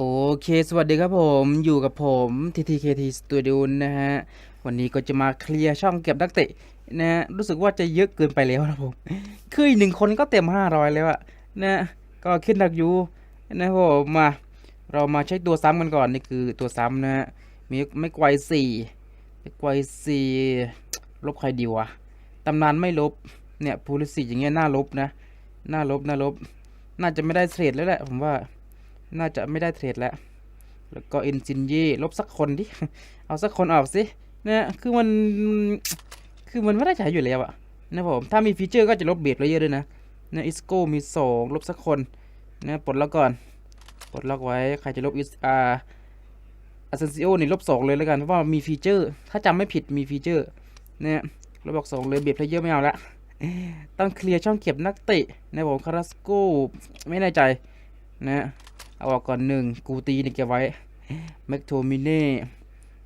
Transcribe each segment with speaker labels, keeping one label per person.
Speaker 1: โอเค สวัสดีครับผมอยู่กับผม TTKT Studio นะฮะ วันนี้ก็จะมาเคลียร์ช่องเก็บนักเตะนะฮะ รู้สึกว่าจะเยอะเกินไปแล้วนะผม คืออีกหนึ่งคนก็เต็ม 500 แล้วอะนะก็ขึ้นหนักอยู่นะครับผมมา เรามาเช็คตัวซ้ำกันก่อน นี่คือตัวซ้ำนะฮะ มีไม่ไกวสี่ไม่ไกวสี่ลบใครดีวะตำนานไม่ลบ เนี่ยพูลิสิอย่างเงี้ยน่าลบนะ น่าลบน่าลบ น่าจะไม่ได้เทรดแล้วแหละผมว่า น่าจะไม่ได้เทรดแล้ว แล้วก็อินซินยีลบสักคนดิ เอาสักคนออกสิเนี่ยคือมัน คือมันไม่ได้ใช้อยู่แล้วอะนะผม ถ้ามีฟีเจอร์ก็จะลบเบรดเลยเยอะด้วยนะเนี่ยอิสโก้มีสองลบสักคนนะปลดล็อกก่อนปลดล็อกไว้ ใครจะลบอิสอาอาเซนซิโอนี่ลบสองเลยแล้วกัน เพราะว่ามีฟีเจอร์ ถ้าจำไม่ผิดมีฟีเจอร์เนี่ยลบออกสองเลยเบรดเพลเยอร์ไม่เอาละต้องเคลียร์ช่องเก็บนักเตะนะผมคาราสโก้ไม่แน่ใจนะ เอาออกก่อนหนึ่งกูตีนี่เก็บไว้แมคโทมิเน่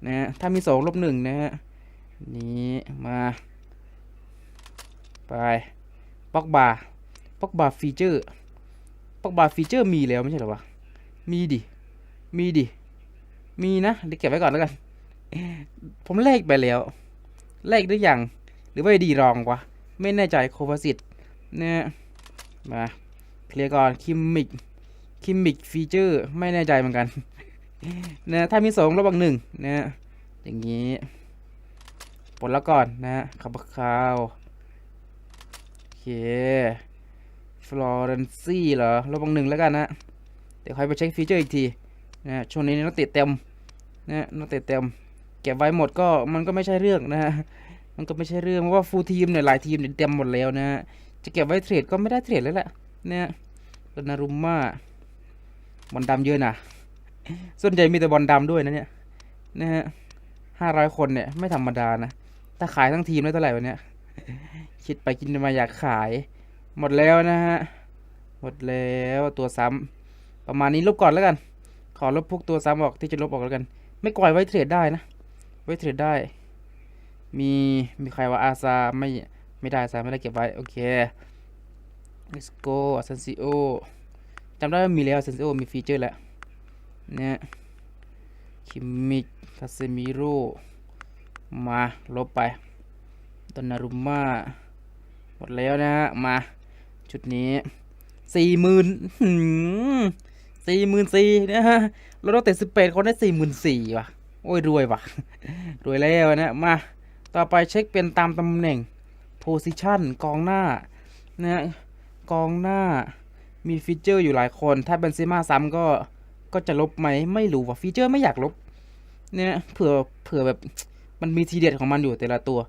Speaker 1: นะฮะถ้ามีสองลบหนึ่งนะฮะนี่มา ไปป็อกบาป็อกบาฟีเจอร์ป็อกบาฟีเจอร์มีแล้วไม่ใช่หรอวะมีดิ มีดิ มีนะเดี๋ยวเก็บไว้ก่อนแล้วกัน ผมเลขไปแล้ว เลขหรือยัง หรือว่าดีรองวะ ไม่แน่ใจโคฟาสิตเนี่ยมา เคลียร์ก่อน คิมมิก คิมมิกฟีเจอร์ไม่แน่ใจเหมือนกันนะถ้ามีสองระหว่างหนึ่งนะอย่างนี้ปลดแล้วก่อนนะขับคาวโอเคฟลอเรนซี่เหรอระหว่างหนึ่งแล้วกันนะเดี๋ยวค่อยไปเช็คฟีเจอร์อีกทีนะช่วงนี้นักเตะเต็มนะนักเตะเต็มเก็บไว้หมดก็มันก็ไม่ใช่เรื่องนะฮะมันก็ไม่ใช่เรื่องเพราะว่าฟูลทีมเนี่ยหลายทีมเนี่ยเต็มหมดแล้วนะจะเก็บไว้เทรดก็ไม่ได้เทรดแล้วแหละเนี่ยดนารุมมา บอลดำเยอะนะส่วนใหญ่มีแต่บอลดำด้วยนะเนี่ยนะฮะห้าร้อยคนเนี่ยไม่ธรรมดานะถ้าขายทั้งทีมได้เท่าไหร่วันเนี้ยคิดไปคิดมาอยากขาย หมดแล้วนะฮะหมดแล้วตัวซ้ำประมาณนี้ลบก่อนแล้วกัน ขอลบพวกตัวซ้ำออกที่จะลบออกแล้วกัน ไม่ก่อยไว้เทรดได้นะ ไว้เทรดได้ มีมีใครว่าอาซาไม่ไม่ได้ซาไม่ได้เก็บไว้โอเค let's go อาซันซิโอ จำได้ว่ามีแล้วเซนซิโอมีฟีเจอร์แล้วเนี่ยคิมมิกคาเซมิโร่มาลบไปดอนนารุม่าหมดแล้วนะฮะมาชุดนี้สี่หมื่นสี่หมื่นสี่นะฮะเราต้องเตะสิบแปดคนได้สี่หมื่นสี่ว่ะ โอ้ย รวยว่ะ รวยแล้วนะ มา ต่อไปเช็คเป็นตามตำแหน่ง โพซิชันกองหน้านะฮะกองหน้า มีฟีเจอร์อยู่หลายคน ถ้าเบนซิม่าซ้ำก็ก็จะลบไหมไม่รู้ว่าฟีเจอร์ไม่อยากลบเนี่ยเผื่อเผื่อแบบมันมีทีเด็ดของมันอยู่แต่ละตัว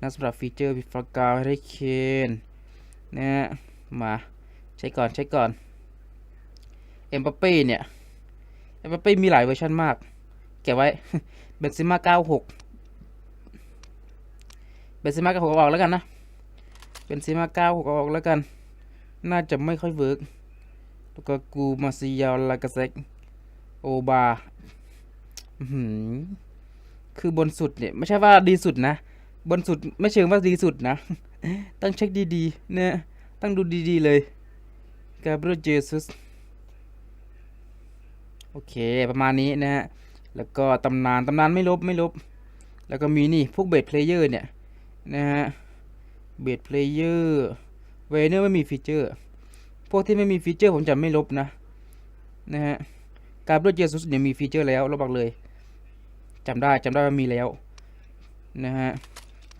Speaker 1: นะสำหรับฟีเจอร์วิฟากาเฮเคนเนี่ยมาใช้ก่อนใช้ก่อนเอ็มบัปเป้เนี่ยเอ็มบัปเป้มีหลายเวอร์ชันมาก เก็บไว้เบนซิม่า96เบนซิม่า96อออกแล้วกันนะเบนซิม่า96ออกแล้วกัน น่าจะไม่ค่อยเวิร์ก ก็กูมาซิยาลากเซกโอบาหือคือบนสุดเนี่ยไม่ใช่ว่าดีสุดนะ บนสุดไม่เชิงว่าดีสุดนะ ต้องเช็คดีๆเนี่ยต้องดูดีๆเลยกาเบรียลเจซุสโอเคประมาณนี้นะฮะ แล้วก็ตำนานตำนานไม่ลบไม่ลบ แล้วก็มีนี่พวกเบสเพลเยอร์เนี่ยนะฮะ เบสเพลเยอร์เวเนอร์ไม่มีฟีเจอร์ พวกที่ไม่มีฟีเจอร์ผมจะไม่ลบนะนะฮะการเบรเจซุสเนี่ยมีฟีเจอร์แล้วลบออกเลยจำได้จำได้ว่ามีแล้วนะฮะ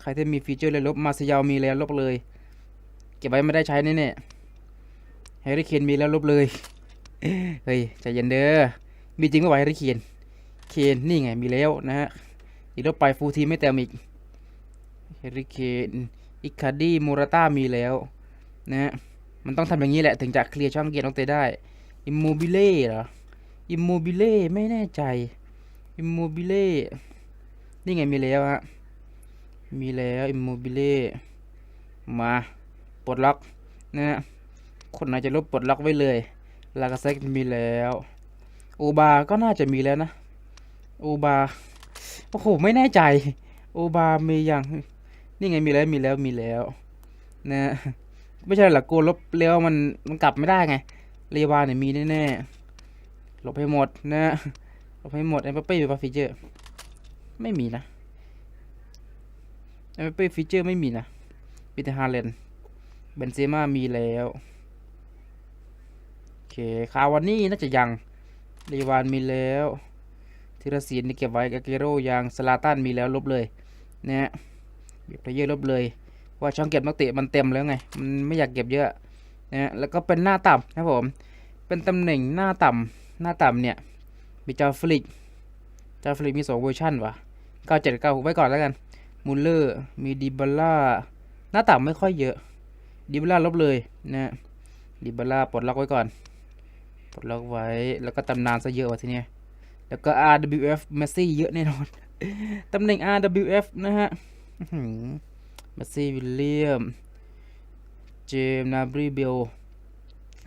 Speaker 1: ใครที่มีฟีเจอร์เลยลบมาเซยามีแล้วลบเลย เก็บไว้ไม่ได้ใช้แน่ๆแฮร์รี่เคนมีแล้วลบเลยเฮ้ยใจเย็นเด้อมีจริงเมื่ไหร่แฮร์รี่เคนเคนนี่ไงมีแล้วนะฮะอีกลบไปฟูลทีไม่เต็มอีกแฮร์รี่เคนอิคาดี้มูราต้ามีแล้วนะฮะ มันต้องทำอย่างนี้แหละ ถึงจะเคลียร์ช่องเกียร์น้องเตได้อิมโมบิเล่เหรออิมโมบิเล่ไม่แน่ใจอิมโมบิเล่นี่ไงมีแล้วฮะมีแล้วอิมโมบิเล่มาปลดล็อกนะฮะคนไหนจะลบปลดล็อกไว้เลยลากาเซ็กมีแล้วโอบาก็น่าจะมีแล้วนะโอบาโอ้โหไม่แน่ใจโอบามีอย่างนี่ไงมีแล้วมีแล้วมีแล้วนะ ไม่ใช่หรอกกูลบเร็วมันมันกลับไม่ได้ไงเรวาเนี่ยมีแน่ลบให้หมดนะลบให้หมดเอ็มเป้มีปะฟีเจอร์ไม่มีนะเอ็มเป้ฟีเจอร์ไม่มีนะปีเตอร์ฮาเลนเบนเซม่ามีแล้วโอเคคาวานี่น่าจะยังเรวานมีแล้วธีรศิลป์นี่เก็บไว้กาเกโรยังสลาตันมีแล้วลบเลยนะฮะเก็บเพลเยอร์ลบเลย ว่าช่องเก็บนักเตะมันเต็มแล้วไง มันไม่อยากเก็บเยอะนะฮะแล้วก็เป็นหน้าต่ำนะครับผม เป็นตำแหน่งหน้าต่ำหน้าต่ำเนี่ย มีจาฟลิกจาฟลิกมีสองเวอร์ชันวะเก้าเจ็ดเก้าไว้ก่อนแล้วกัน มูลเลอร์ มีดิบาร่า หน้าต่ำไม่ค่อยเยอะ ดิบาร่าลบเลยนะฮะดิบาร่าปลดล็อกไว้ก่อน ปลดล็อกไว้ แล้วก็ตำนานซะเยอะว่ะทีเนี้ย แล้วก็ RWF เมสซี่เยอะแน่นอน ตำแหน่ง RWF นะฮะ มสซี่วิลเลียม เจมส์นาบรีเบล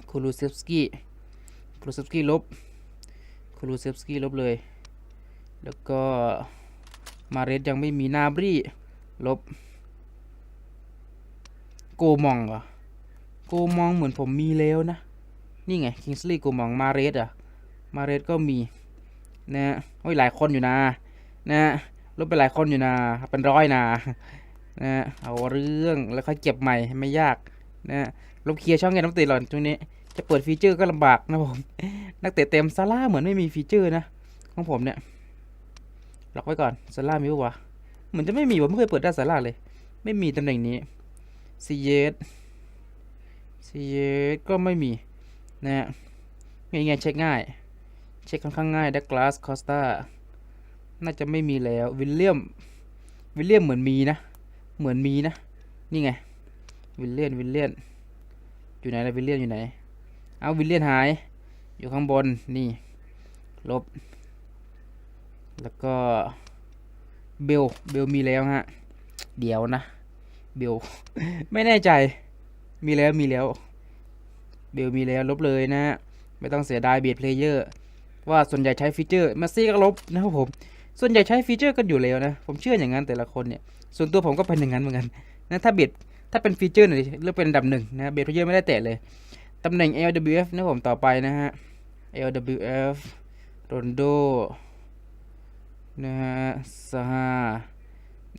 Speaker 1: คูลูเซฟสกี้คูลูเซฟสกี้ลบคูลูเซฟสกี้ลบเลย แล้วก็มาเรสยังไม่มีนาบรีลบ โกมองเหรอโกมองเหมือนผมมีแล้วนะ นี่ไงคิงส์ลีย์โกมองมาเรสอะ มาเรสก็มีนะฮะโอ้ยหลายคนอยู่นะนะฮะลบไปหลายคนอยู่นะ เป็นร้อยนะ นะเอาเรื่องแล้วค่อยเก็บใหม่ไม่ยากนะฮะลบเคลียร์ช่องเงินนักเตะหล่อนตรงนี้จะเปิดฟีเจอร์ก็ลำบากนะผมนักเตะเต็มซาร่าเหมือนไม่มีฟีเจอร์นะของผมเนี่ยล็อกไว้ก่อนซาร่ามีปะวะเหมือนจะไม่มีผมไม่เคยเปิดได้ซาร่าเลย ไม่มีตำแหน่งนี้ซีเยสซีเยสก็ไม่มีนะฮะง่ายๆเช็คง่าย เช็คค่อนข้างง่ายดักลาสคอสตาน่าจะไม่มีแล้ววิลเลียมวิลเลียมเหมือนมีนะ เหมือนมีนะ นี่ไง วิลเลียน วิลเลียน อยู่ไหนล่ะวิลเลียนอยู่ไหน เอาวิลเลียนหาย อยู่ข้างบน นี่ ลบ แล้วก็ เบล เบลมีแล้วฮะ เดี๋ยวนะ เบล ไม่แน่ใจ มีแล้ว มีแล้ว เบลมีแล้ว ลบเลยนะฮะไม่ต้องเสียดายเบียดเพลเยอร์ ว่าส่วนใหญ่ใช้ฟีเจอร์ มาซี่ก็ลบนะครับผม ส่วนใหญ่ใช้ฟีเจอร์กันอยู่แล้วนะ ผมเชื่ออย่างนั้นแต่ละคนเนี่ย ส่วนตัวผมก็เป็นอย่างนั้นเหมือนกันนะถ้าเบียดถ้าเป็นฟีเจอร์หน่อยเลือกเป็นดับหนึ่งนะเบียดเพลเยอร์ไม่ได้แตะเลย ตำแหน่ง LWF นะผมต่อไปนะฮะ LWF โรนโดนะฮะซาฮา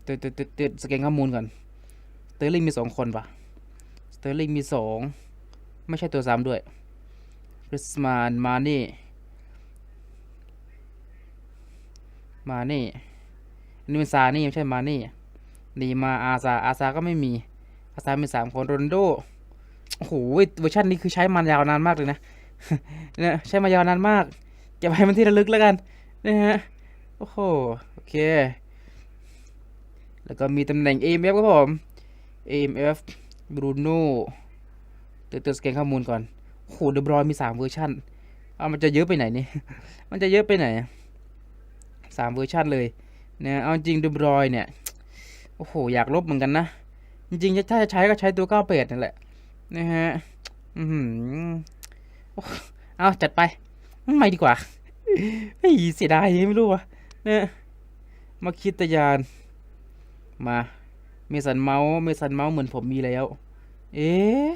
Speaker 1: ตึ๊ดตึ๊ดตึ๊ดตึ๊ดสแกนข้อมูลก่อนเตอร์ลิงมีสองคนปะเตอร์ลิงมีสองไม่ใช่ตัวซ้ำด้วยคริสมานมานี่ มานี่อันนี่เป็นซานี่ไม่ใช่มานี่นีมาอาซาอาซาก็ไม่มี อาซามีสามคนโรนโดโอ้โหเวอร์ชันนี้คือใช้มันยาวนานมากเลยนะเนี่ยใช้มายาวนานมากเก็บไว้มันที่ระลึกแล้วกันนะฮะโอ้โหโอเค แล้วก็มีตำแหน่ง AMF ครับผม AMF Bruno เดี๋ยวตัวสแกนข้อมูลก่อนโอ้โหเดบรอยมีสามเวอร์ชันเอามันจะเยอะไปไหนนี่ มันจะเยอะไปไหน สามเวอร์ชันเลยนี่ยเอาจริงดูบรอยเนี่ยโอ้โหอยากลบเหมือนกันนะ จริงๆถ้าจะใช้ก็ใช้ตัว98นั่นแหละนะฮะอือหือโอ้เอาจัดไปไม่ดีกว่าเฮ้ยเสียดายไม่รู้วะเนี่ยมาคิดตยานมาเมสันเมาส์เมสันเมาส์เหมือนผมมีแล้ว เอ๊ะ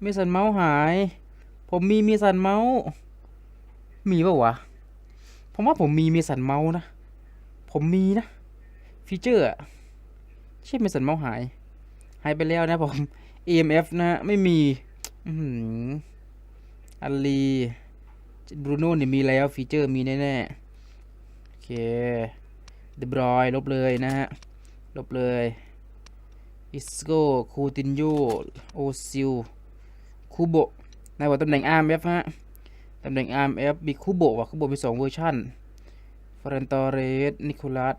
Speaker 1: เมสันเมาส์หาย ผมมีเมสันเมาส์มีเปล่าวะ ผมว่าผมมีเมสันเมาส์นะ ผมมีนะ ฟีเจอร์อะใช่เมสันเมาส์หาย หายไปแล้วนะผม EMF นะ ไม่มีอือัลลีบรูโน่เนี่ยมีแล้วฟีเจอร์มีแน่ๆ โอเคเดบรอยลบเลยนะฮะ ลบเลยอิสโกคูตินโยโอซิลคูโบในว่าตำแหน่ง RMF ฮะ ตำแหน่ง RMF มีคูโบว่ะคูโบมีสองเวอร์ชันฟารนตอเรสนิโคลัส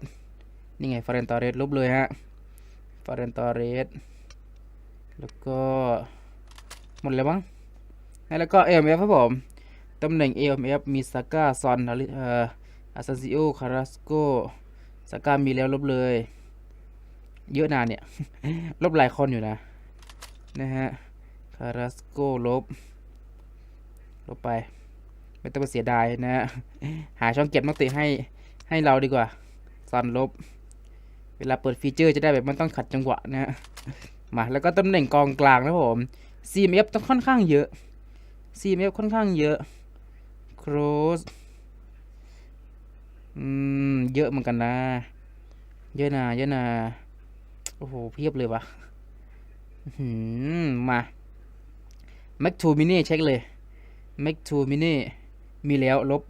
Speaker 1: นี่ไงฟารนตอเรสลบเลยฮะฟารนตอเรสแล้วก็ หมดแล้วมั้งแล้วก็ AMF ครับผมตำแหน่ง AMF มีซาก้าซอนอาริเอ่ออาซาซิโอคาราสโกซาก้ามีแล้วลบเลย เยอะนานเนี่ย ลบหลายคนอยู่นะ นะฮะคาราสโกลบ ลบไป ไม่ต้องเสียดายนะฮะหาช่องเก็บนักเตะให้ให้เราดีกว่าซอนลบ เวลาเปิดฟีเจอร์จะได้แบบมันต้องขัดจังหวะนะมาแล้วก็ตำแหน่งกองกลางนะผม CMF ต้องค่อนข้างเยอะ CMF ค่อนข้างเยอะครสอืมเยอะเหมือนกันนะ เยอะนะเยอะนะโอ้โหเพียบเลยวะหืมมาแม็กทูมินี่เช็คเลยแม็กทู มีแล้วลบ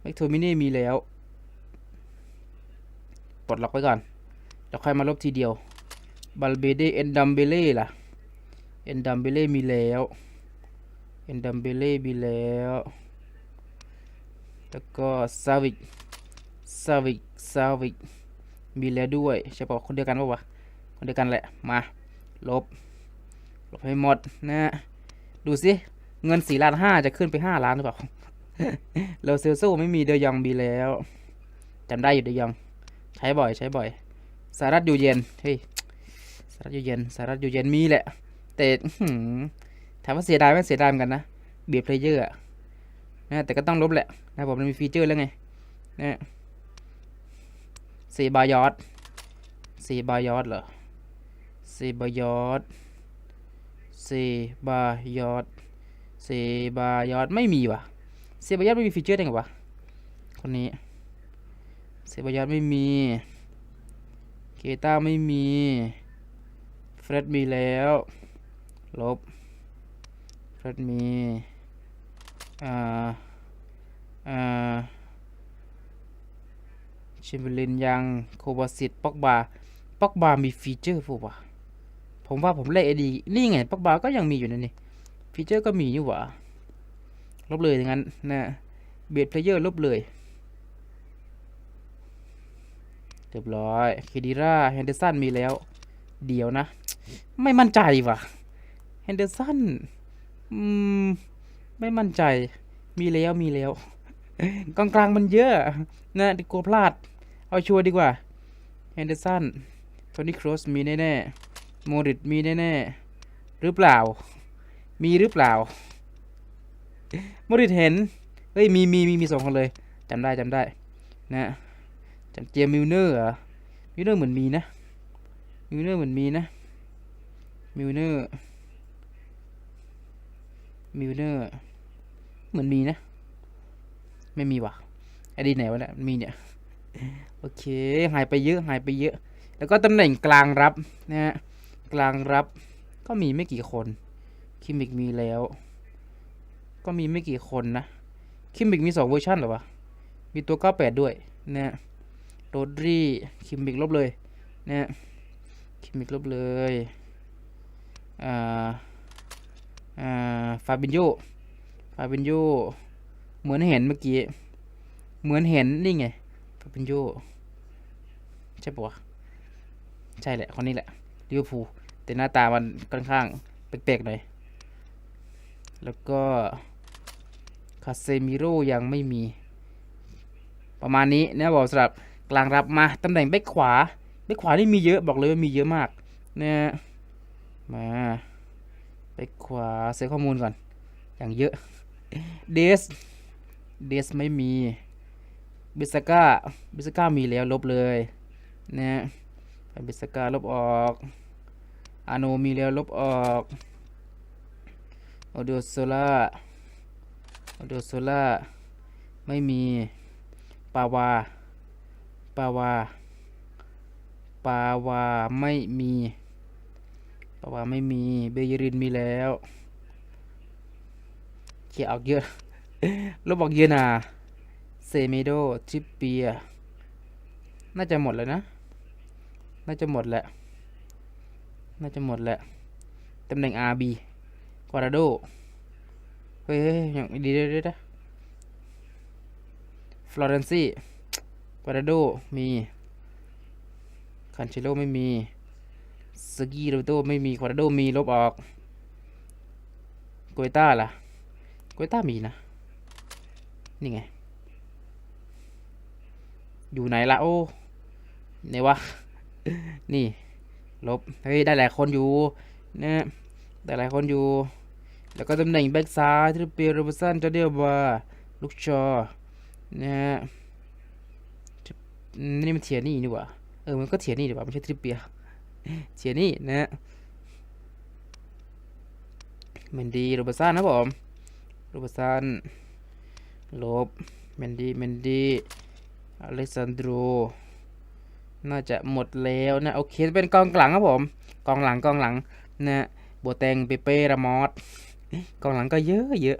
Speaker 1: แม็กทูมินี่มีแล้วปลดล็อกไว้ก่อนแล้วค่อยมาลบทีเดียวบัลเบเดเอนดัมเบเล่ล่ะเอนดัมเบเล่มีแล้วเอนดัมเบเล่มีแล้ว แล้วก็ซาวิกซาวิกซาวิกมีแล้วด้วยใช่ปะคนเดียวกันปะวะคนเดียวกันแหละมาลบลบให้หมดนะดูสิเงินสี่ล้านห้าจะขึ้นไปห้าล้านหรือเปล่า เราเซลโซไม่มีเดยองมีแล้วจำได้อยู่เดยอง ใช้บ่อยใช้บ่อยสหรัฐอยู่เย็นเฮ้ยสหรัฐอยู่เย็นสหรัฐอยู่เย็นมีแหละ แต่ถามว่าเสียดายไหมเสียดายเหมือนกันนะเบียร์เพลเยอร์อะนะแต่ก็ต้องลบแหละนะผมมันมีฟีเจอร์แล้วไงนะซีบายอดซีบายอดเหรอซีบายอดซีบายอดซีบายอดไม่มีว่ะ เซบายอดไม่มีฟีเจอร์ได้ไงวะ คนนี้ เซบายอดไม่มี เกต้าไม่มี เฟรดมีแล้ว ลบ เฟรดมี อ่า อ่า ชิมเบลินยัง โควาสิตป็อกบาป็อกบามีฟีเจอร์พวกวะผมว่าผมเล่นไอดี นี่ไงป็อกบาก็ยังมีอยู่นั่นนี่ ฟีเจอร์ก็มีอยู่หวะ ลบเลยอย่างนั้นนะเบียดเพลเยอร์ลบเลยเรียบร้อยเคดิร่าแฮนเดอร์สันมีแล้ว เดี๋ยวนะ ไม่มั่นใจว่ะแฮนเดอร์สันอืมไม่มั่นใจมีแล้วมีแล้วกลางกลางๆมันเยอะนะดิกลัวพลาด เอาชัวร์ดีกว่าแฮนเดอร์สันโทนี่ครอสมีแน่ๆโมริตมีแน่ๆหรือเปล่า มีหรือเปล่า โมริตเห็นเฮ้ยมีมีมีมีสองคนเลยจำได้จำได้นะจำเจมมิลเนอร์เหรอมิลเนอร์เหมือนมีนะมิลเนอร์เหมือนมีนะมิลเนอร์มิลเนอร์เหมือนมีนะ ไม่มีว่ะไอดีไหนวะเนี่ยมีเนี่ยโอเคหายไปเยอะหายไปเยอะ แล้วก็ตำแหน่งกลางรับนะฮะกลางรับก็มีไม่กี่คนคิมิกมีแล้ว ก็มีไม่กี่คนนะ คิมบิกมีสองเวอร์ชันหรอวะ มีตัว 98 ด้วยนะโรดรีคิมมิกลบเลยนะคิมมิกลบเลยอ่าอ่าฟาบินโยฟาบินโยเหมือนเห็นเมื่อกี้ เหมือนเห็นนี่ไงฟาบินโยใช่ปะวะใช่แหละคนนี้แหละลิเวอร์พูลแต่หน้าตามันค่อนข้างแปลกๆหน่อย แล้วก็คาเซมิโร่ยังไม่มี ประมาณนี้นะบอกสำหรับกลางรับมาตำแหน่งแบ็คขวาแบ็คขวานี่มีเยอะบอกเลยว่ามีเยอะมากนะมาแบ็คขวาเซฟข้อมูลก่อน อย่างเยอะเดสเดสไม่มีบิสก้าบิสก้ามีแล้วลบเลยนะบิสก้าลบออกอาโนมีแล้วลบออก โอเดโซล่าโอเดโซล่าไม่มีปาวาปาวาปาวาไม่มีปาวาไม่มีเบยรินมีแล้วเขียออกเยอะลบออกเยอะนะเซเมโดจิปเปีย น่าจะหมดแล้วนะ น่าจะหมดแหละ น่าจะหมดแหละ ตำแหน่ง RB กวาดาโด เฮ้ยยังดีเด้อฟลอเรนซีกวาดาโด มี คันเชโลไม่มีสกีโรโตไม่มีควาดาโดมีลบออกโกยต้าล่ะโกยต้ามีนะ นี่ไง อยู่ไหนละโอ้ไหนวะ นี่ ลบ เฮ้ย ได้หลายคนอยู่นะได้หลายคนอยู่ แล้วก็ตำแหน่งแบ็กซ้ายทริปเปียร์โรบสันจอเดียบาลูกชอนะฮะนี่มันเทียนี่นี่หว่า เออ มันก็เทียนี่ดีกว่าไม่ใช่ทริปเปียเทียนี่นะฮะมันดีโรบสันนะผมโรบสันลบเมนดี้เมนดี้อเล็กซานโดรน่าจะหมดแล้วนะโอเคเป็นกองหลังครับผม กองหลังกองหลังนะโบแตงเปเป้รามอส กองหลังก็เยอะเยอะ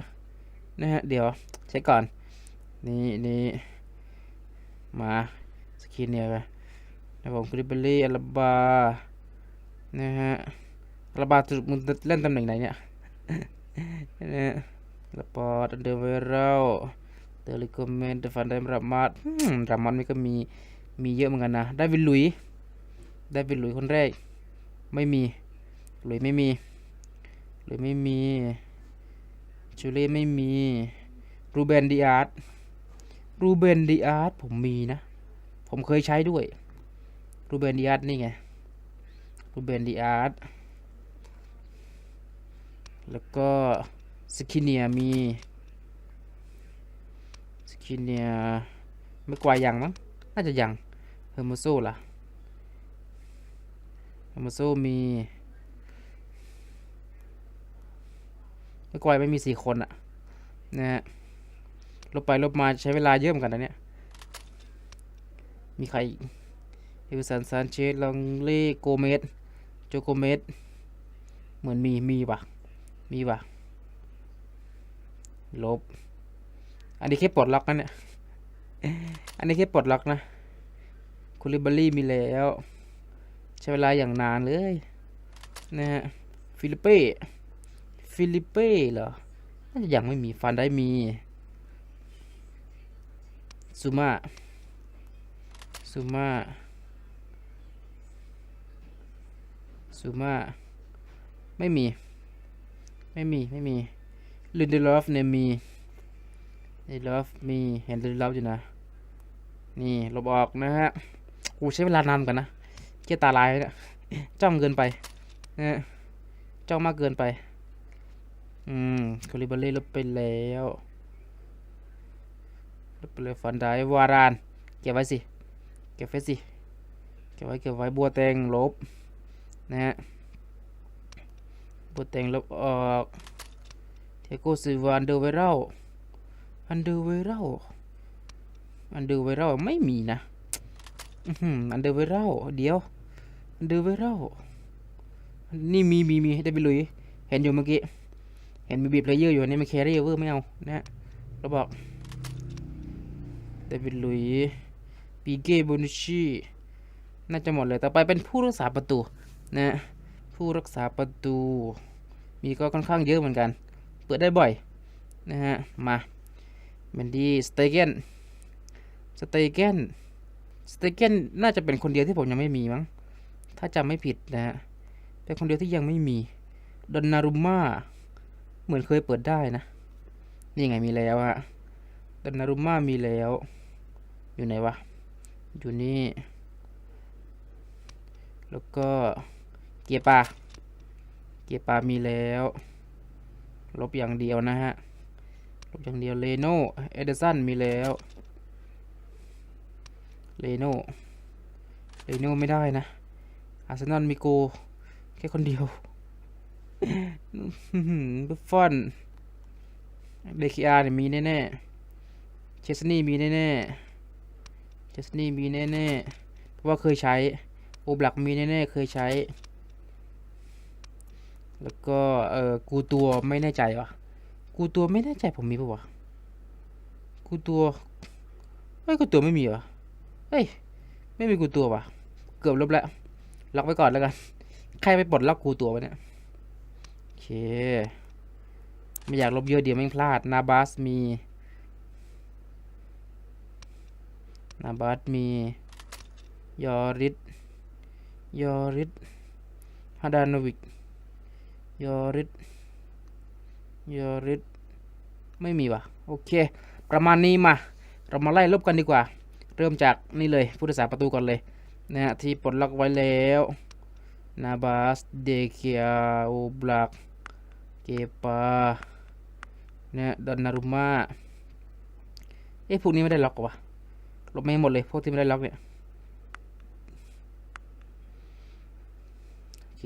Speaker 1: นะฮะ เดี๋ยวเช็คก่อน นี่นี่มาสกินเนี่ยไปนะผมคริบเบลลี่อัลบา นะฮะอัลบามึงเล่นตำแหน่งไหนเนี่ยนะฮะลปอดเดเวอร์เตอร์ลิโกเมนเดฟันไดมรามาดรามาดนี่ก็มี มีเยอะเหมือนกันนะ ได้วินลุย ได้วินลุยคนแรก ไม่มี ลุยไม่มี หลุยไม่มีชูเล่ไม่มีรูเบนดิอาร์ตรูเบนดิอาร์ตผมมีนะ ผมเคยใช้ด้วยรูเบนดิอาร์ตนี่ไงรูเบนดิอาร์ตแล้วก็สกินเนียมีสกินเนียไม่กว่ายยังมั้งน่าจะยังเฮอร์โมโซล่ะเฮอร์โมโซมี ไม่กวยไม่มีสี่คนอะนะฮะลบไปลบมาใช้เวลาเยอะเหมือนกันนะเนี่ย มีใครอีกเอลสันซานเชสลองเล่โกเมสโจโกเมสเหมือนมีมีปะมีปะลบ อันนี้แค่ปลดล็อกนะเนี่ยอันนี้แค่ปลดล็อกนะคูลิบารี่มีแล้ว ใช้เวลาอย่างนานเลยนะฮะฟิลิปเป้ ฟิลิปเป้เหรอ น่าจะยังไม่มีฟันได้มี ซูมา ซูมา ซูมา ไม่มี ไม่มี ไม่มีลินเดลอฟเนี่ยมีลินเดลอฟมี เห็นลินเดลอฟอยู่นะ นี่ลบออกนะฮะกูใช้เวลานานกันนะเกียตาลายเนี่ยจ้องเกินไปนะฮะจ้องมากเกินไป อืมคาลิบาเล่ลบไปแล้วลบไปเลยฟันได้วาราน เก็บไว้สิ เก็บไว้สิ เก็บไว้เก็บไว้บัวแตงลบ นะฮะ บัวแตงลบออกเทโกซิวานเดอร์เวรัลอันเดอร์เวรัลอันเดอร์เวรัลไม่มีนะอันเดอร์เวรัลเดี๋ยว อันเดอร์เวรัลนี่มีมีมีได้ไปลุย เห็นอยู่เมื่อกี้ เห็นมีบีบเลเยอร์อยู่อันนี่ไม่แครี่เวอร์ไม่เอานะเราบอกเดวิดลุยปีเก้โบนุชีน่าจะหมดเลยต่อไปเป็นผู้รักษาประตูนะฮะผู้รักษาประตู มีก็ค่อนข้างเยอะเหมือนกัน เปิดได้บ่อยนะฮะมาเมนดี้สเตเกนสเตเกนสเตเกนน่าจะเป็นคนเดียวที่ผมยังไม่มีมั้งถ้าจำไม่ผิดนะฮะเป็นคนเดียวที่ยังไม่มีดอนนารุม่า เหมือนเคยเปิดได้นะ นี่ไงมีแล้วฮะดอนนารุม่ามีแล้ว อยู่ไหนวะ อยู่นี่ แล้วก็เกียร์ปลาเกียร์ปลามีแล้ว ลบอย่างเดียวนะฮะ ลบอย่างเดียวเลโน่เอเดสันมีแล้วเลโน่เลโน่ไม่ได้นะอาร์เซนอลมีโก แค่คนเดียว บุฟฟอนเดคิอาร์เนี่ยมีแน่ๆเชสนี่มีแน่ๆเชสนี่มีแน่ๆเพราะว่าเคยใช้โอบลักมีแน่ๆเคยใช้ แล้วก็เออกูตัวไม่แน่ใจวะกูตัวไม่แน่ใจผมมีปะวะกูตัวเฮ้ยกูตัวไม่มีวะเฮ้ยไม่มีกูตัววะเกือบลบแล้วล็อกไว้ก่อนแล้วกัน ใครไปปลดล็อกกูตัววะเนี่ย เค ไม่อยากลบเยอะเดี๋ยวแม่พลาด นาบาสมี นาบาสมี ยอริสยอริสฮาดานวิก ยอริสยอริสไม่มีว่ะ โอเค ประมาณนี้มา เรามาไล่ลบกันดีกว่า เริ่มจากนี่เลยผู้รักษาประตูก่อนเลยนะฮะที่ปลดล็อกไว้แล้วนาบาส เกปาเนี่ยดอนนารุมาเอ๊ะพวกนี้ไม่ได้ล็อกวะลบไม่ให้หมดเลย พวกที่ไม่ได้ล็อกเนี่ย โอเค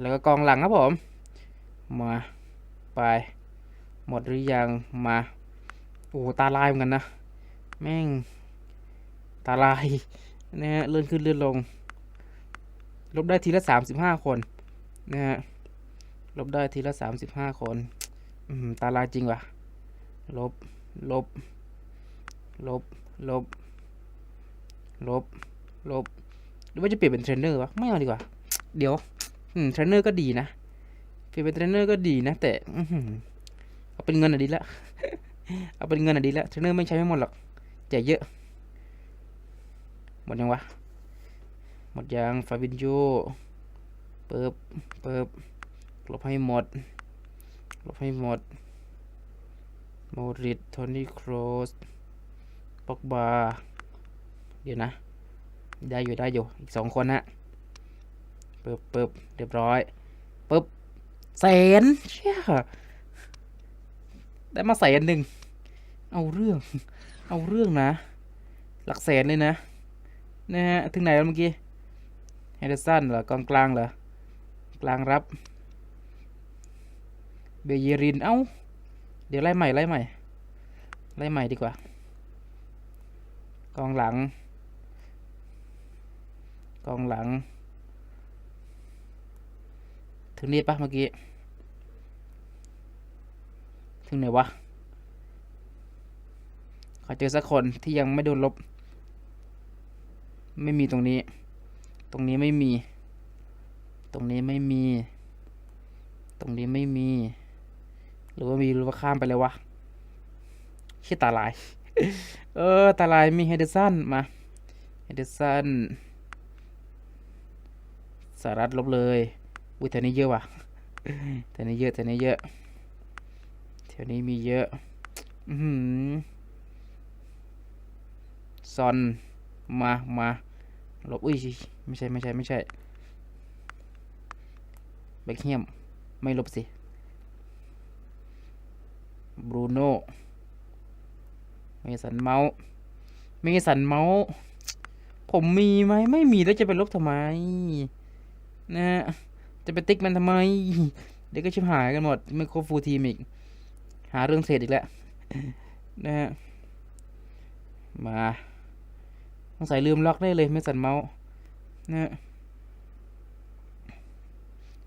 Speaker 1: แล้วก็กองหลังครับผม มา ไป หมดหรือยัง มา โอ้ตาลายเหมือนกันนะ แม่ง ตาลายนะฮะเลื่อนขึ้นเลื่อนลง ลบได้ทีละสามสิบห้าคนนะฮะ ลบได้ทีละสามสิบห้าคนตาลายจริงวะลบ ลบ ลบ ลบ ลบ ลบ หรือว่าจะเปลี่ยนเป็นเทรนเนอร์วะ ไม่เอาดีกว่า เดี๋ยว อืม เทรนเนอร์ก็ดีนะ เปลี่ยนเป็นเทรนเนอร์ก็ดีนะ แต่ อืเอาเป็นเงินอะดีละ เอาเป็นเงินอะดีละ เทรนเนอร์ไม่ใช้ไม่หมดหรอกแจกเยอะ หมดยังวะ หมดยังฟาบินโยเปิบเปิบ ลบให้หมด ลบให้หมด โมริตโทนี่ครสป็อกบาเดี๋ยวนะ ได้อยู่ได้อยู่ อีกสองคนฮะเปิบเปิบเรียบร้อยปึ๊บแสนเชี่ยได้มาแสนหนึ่ง เอาเรื่อง เอาเรื่องนะ หลักแสนเลยนะ นะฮะ ถึงไหนแล้วเมื่อกี้ เฮเดอร์สันเหรอกองกลางเหรอกลางรับ เบเยริน เอ้า เดี๋ยวไล่ใหม่ไล่ใหม่ ไล่ใหม่ดีกว่า กองหลัง กองหลัง ถึงนี้ปะเมื่อกี้ ถึงไหนวะ ขอเจอสักคนที่ยังไม่โดนลบ ไม่มีตรงนี้ ตรงนี้ไม่มี ตรงนี้ไม่มีตรงนี้ไม่มี หรือว่ามีหรือว่าข้ามไปเลยวะชื่ตาลาย เออ ตาลายมีเฮเดอร์สันมาเฮเดอร์สันสารัฐลบเลยอุ้ยแถวนี้เยอะว่ะแถวนี้เยอะแถวนี้เยอะแถวนี้มีเยอะ อือหือซอนมามาลบอุ้ยไม่ใช่ไม่ใช่ไม่ใช่เบคเฮียมไม่ลบสิ บรูโน่เมสันเมาส์เมสันเมาส์ผมมีไหมไม่มีแล้วจะไปลบทำไมนะฮะจะไปติ๊กมันทำไม เดี๋ยวก็ชิบหายกันหมด ไม่ครบฟูลทีมอีก หาเรื่องเทรดอีกแล้วนะฮะมาต้องใส่ลืมล็อกได้เลยไม่สั่นเมาส์นะฮะ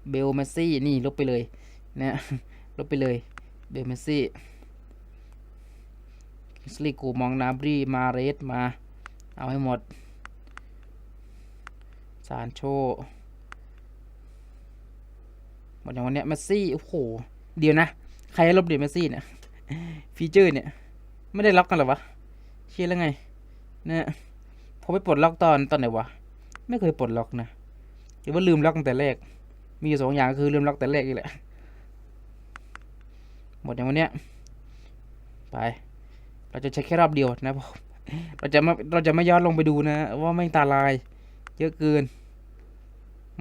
Speaker 1: เบลเมซี่นี่ลบไปเลย นะลบไปเลย เบลเมซี่สลีกูมองนาบรีมาเรสมา เอาให้หมดซานโชหมดอย่างวันเนี้ยเมซี่ โอ้โห เดี๋ยวนะ ใครลบเดี๋ยวเมซี่เนี่ย ฟีเจอร์เนี่ย ไม่ได้ล็อกกันหรอวะ เชื่อแล้วไง เนี่ยผมไปปลดล็อกตอนตอนไหนวะ ไม่เคยปลดล็อกนะหรือว่าลืมล็อกตั้งแต่แรก มีอยู่สองอย่างคือลืมล็อกแต่แรกอีกแหละ หมดอย่างวันเนี้ยไป เราจะใช้แค่รอบเดียวนะผมเราจะไม่เราจะไม่ย้อนลงไปดูนะ ว่าไม่ตาลาย เยอะเกิน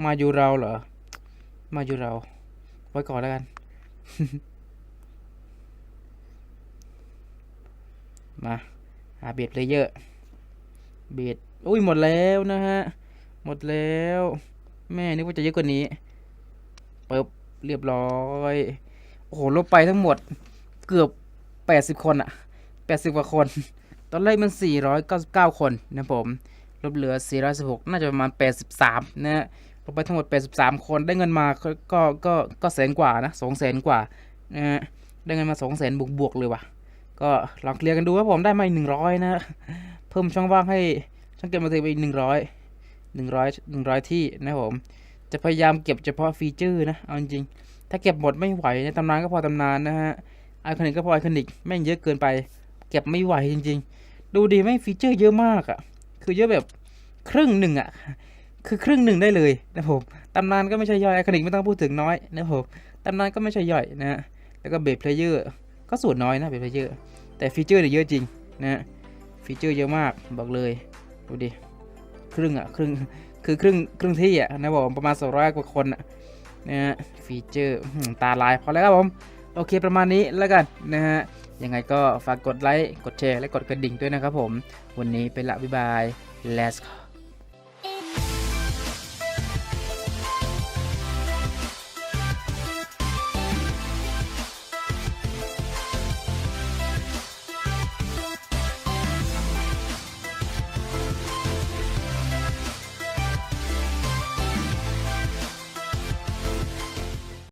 Speaker 1: มาอยู่เราเหรอ มาอยู่เรา ไว้ก่อนแล้วกันมาหาเบียดเลยเยอะ เบียดอุ้ยหมดแล้วนะฮะ หมดแล้ว แม่นึกว่าจะเยอะกว่านี้เปิบเรียบร้อย โอ้โหลบไปทั้งหมดเกือบแปดสิบคนอะแปดสิบกว่าคน ตอนแรกมันสี่ร้อยเก้าสิบก้าคนนะผม ลบเหลือสี่ร้อยสิบหกน่าจะประมาณแปดสิบามนะฮะลบไปทั้งหมดแปดสิบามคนได้เงินมาก็ก็ก็ก็แสนกว่านะสองแสนกว่านะฮะได้เงินมาสองแสนบวกบวกเลยว่ะ ก็ลองเคลียร์กันดูครับผมได้มาอีกหนึ่งร้อยนะ เพิ่มช่องว่างให้ช่องเก็บมาเทไปอีกหนึ่งร้อยหนึ่งร้อยหนึ่งร้อยที่นะผม จะพยายามเก็บเฉพาะฟีเจอร์นะเอาจริง ถ้าเก็บหมดไม่ไหวในตำนานก็พอตำนานนะฮะไอคอนิกก็พอไอคอนิกแม่งเยอะเกินไป เก็บไม่ไหวจริง ๆ ดูดีแม่งฟีเจอร์เยอะมากอะ่ะ คือเยอะแบบครึ่งหนึ่งอะ่ะ คือครึ่งหนึ่งได้เลยนะผมตำนานก็ไม่ใช่ย่อยไอคอนิกไม่ต้องพูดถึงน้อยนะผมตำนานก็ไม่ใช่ย่อยนะฮะแล้วก็เบสเพลเยอร์ก็ส่วนน้อยนะเบสเพลเยอร์แต่ฟีเจอร์เนี่ยเยอะจริงนะฮะฟีเจอร์เยอะมากบอกเลยดูดิครึ่งอะ่ะครึ่งคือครึ่งครึ่งที่อะนะผมประมาณสองร้อยกว่าคนอะ นะฮะฟีเจอร์ตาลายพอแล้วครับผม โอเคประมาณนี้แล้วกันนะฮะยังไงก็ฝากกดไลค์ กดแชร์ และกดกระดิ่งด้วยนะครับผม วันนี้ไปละบ๊ายบาย let's go